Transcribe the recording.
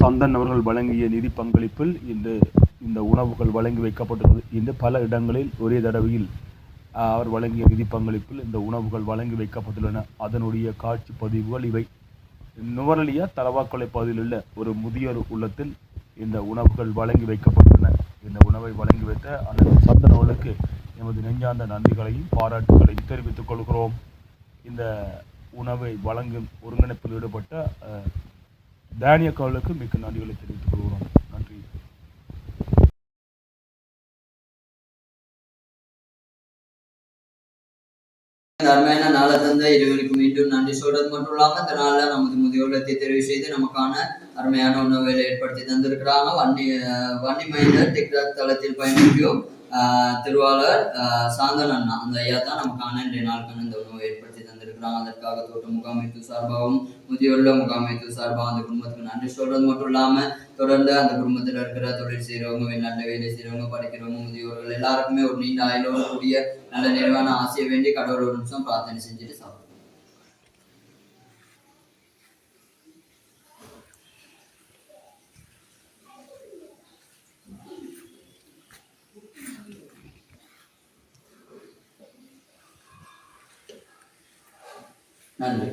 சந்தன் அவர்கள் வழங்கிய நிதி பங்களிப்பில் இந்த இந்த உணவுகள் வழங்கி வைக்கப்பட்டுள்ளது. இந்த பல இடங்களில் ஒரே தடவையில் அவர் வழங்கிய நிதி பங்களிப்பில் இந்த உணவுகள் வழங்கி வைக்கப்பட்டுள்ளன. அதனுடைய காட்சி பதிவுகள் இவை. நுவரலியா தலவாக்கொலை பகுதியில் உள்ள ஒரு முதியோர் உள்ளத்தில் இந்த உணவுகள் வழங்கி வைக்கப்பட்டுள்ளன. இந்த உணவை வழங்கி வைத்த அந்த சந்தன் அவர்களுக்கு எமது நெஞ்சார்ந்த நன்றிகளையும் பாராட்டுகளையும் தெரிவித்துக் கொள்கிறோம். இந்த உணவை வழங்கும் ஒருங்கிணைப்பில் ஈடுபட்ட தானிய டேனிய மிக்க நன்றிகளை தெரிவித்துக் கொள்கிறோம். நன்றி. அருமையான நாளை தந்த இருவருக்கு மீண்டும் நன்றி சொல்றது மட்டும் இல்லாம இந்த நாள்ல நமது முதியோர்லத்தை தெரிவு செய்து நமக்கான அருமையான உணவுகளை ஏற்படுத்தி தந்திருக்கிறாங்க. வன்னி வன்னி மைந்தர் டிக்டாக் தளத்தில் பயணிக்கும் திருவாளர் ஆஹ் சாந்தன் அண்ணா. அந்த ஐயா தான் நமக்கான இன்றைய நாளுக்கான இந்த உணவை ஏற்படுத்தி தந்திருக்கிறாங்க. அதற்காக தோட்ட முகாமைத்து சார்பாகவும் முதியோர்ல முகாமைத்து சார்பாக அந்த குடும்பத்துக்கு நன்றி சொல்றது மட்டும் இல்லாம தொடர்ந்து அந்த குடும்பத்தில் இருக்கிற தொழில் செய்கிறவங்க நல்ல வேலை செய்கிறவங்க படிக்கிறவங்க முதியோர்கள் எல்லாருக்குமே ஒரு நீண்ட ஆயுளோடு கூடிய நல்ல நிறைவான ஆசையை வேண்டி கடவுள் ஒரு நிமிஷம் பிரார்த்தனை செஞ்சுட்டு சாப்பிடுவோம். நன்றி